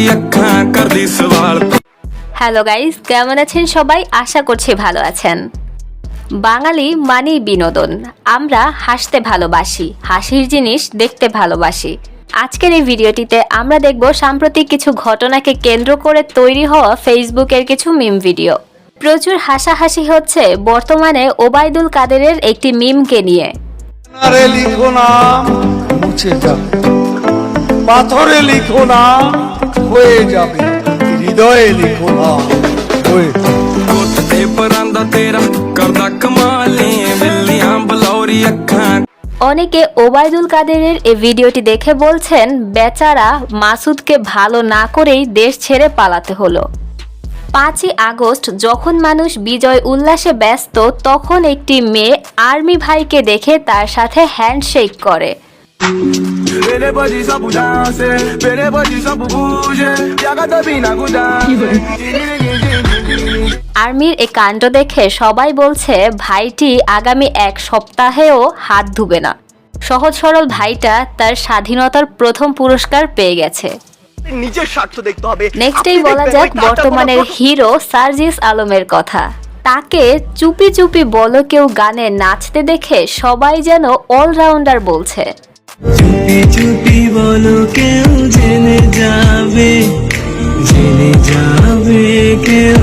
ਕਰਦੀ ਸਵਾਲ hello guys কেমন আছেন সবাই আশা করছি ভালো আছেন বাঙালি মানেই বিনোদন আমরা হাসতে ভালোবাসি হাসির জিনিস দেখতে ভালোবাসি আজকের এই ভিডিওটিতে আমরা দেখব সাম্প্রতিক কিছু ঘটনাকে কেন্দ্র করে তৈরি হওয়া ফেসবুকের কিছু মিম ভিডিও প্রচুর হাসাহাসি হচ্ছে বর্তমানে ওবায়দুল কাদেরের একটি মিমকে নিয়ে আরে লিখো নাম মুছে যাবে পাথরে লিখো নাম হয়ে যাবে হৃদয়ে লিখো নাম হয়ে ਗੁੱਟ ਤੇ ਪਰਾਂਦਾ ਤੇਰਾ ਕਰਦਾ ਕਮਾਲੇ ਬਿੱਲੀਆਂ ਬਲੌਰੀ ਅੱਖਾਂ অনেকে ওবায়দুল কাদেরের এই ভিডিওটি দেখে বলছেন বেচারা মাসুদকে ভালো না করেই দেশ ছেড়ে পালাতে হলো পাঁচই আগস্ট যখন মানুষ বিজয় উল্লাসে ব্যস্ত তখন একটি মেয়ে আর্মি ভাইকে দেখে তার সাথে হ্যান্ডশেক করে Bele body sabu dance, bele body sabu bouge, yaga tabi na go dance. আর্মির এই কাণ্ড দেখে সবাই বলছে ভাইটি আগামী এক সপ্তাহেও হাত ধুবে না। সহজ সরল ভাইটা তার স্বাধীনতার প্রথম পুরস্কার পেয়ে গেছে। নিজের স্বার্থ দেখতে হবে। নেক্সটেই বলা যাক বর্তমানের হিরো সার্জিস আলমের কথা। তাকে চুপি চুপি বলো কেউ গানে নাচতে দেখে সবাই যেন অলরাউন্ডার বলছে। চুপি চুপি বলো কেউ জেনে যাবে জেনে যাবে কেউ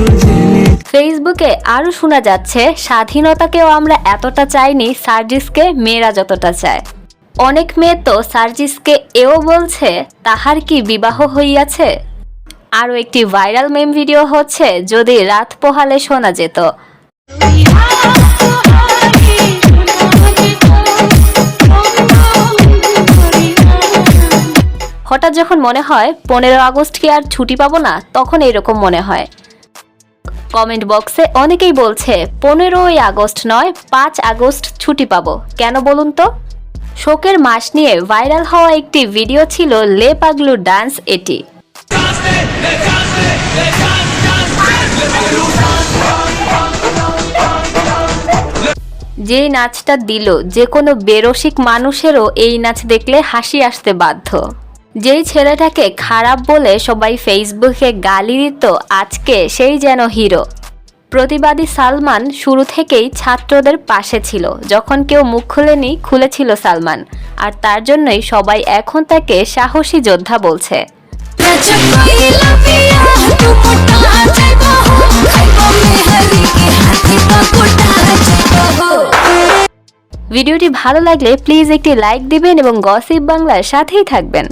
ফেসবুকে আরও শোনা যাচ্ছে, স্বাধীনতাকেও আমরা এতটা চাইনি সার্জিসকে, মেয়েরা যতটা চায়। অনেক মেয়ে তো সার্জিসকে এও বলছে, তাহার কি বিবাহ হইয়াছে? আরও একটি ভাইরাল মেম ভিডিও হচ্ছে, যদি রাত পোহালে শোনা যেত। হঠাৎ যখন মনে হয় পনেরো আগস্ট কি আর ছুটি পাবো না, তখন এরকম মনে হয়। কমেন্ট বক্সে অনেকেই বলছে, পনেরোই আগস্ট নয়, পাঁচ আগস্ট ছুটি পাবো। কেন বলুন তো? শোকের মাস নিয়ে ভাইরাল হওয়া একটি ভিডিও ছিল লে পাগলু ডান্স এটি। যেই নাচটা দিল, যে কোনো বেরসিক মানুষেরও এই নাচ দেখলে হাসি আসতে বাধ্য। যেই ছেলেটাকে খারাপ বলে সবাই ফেসবুকে গালি দিত, আজকে সেই যেন হিরো। প্রতিবাদী সালমান শুরু থেকেই ছাত্রদের পাশে ছিল। যখন কেউ মুখ খুলেনি, খুলেছিল সালমান। আর তার জন্যই সবাই এখন তাকে সাহসী যোদ্ধা বলছে। ভিডিওটি ভালো লাগলে প্লিজ একটি লাইক দিবেন এবং গসিপ বাংলার সাথেই থাকবেন।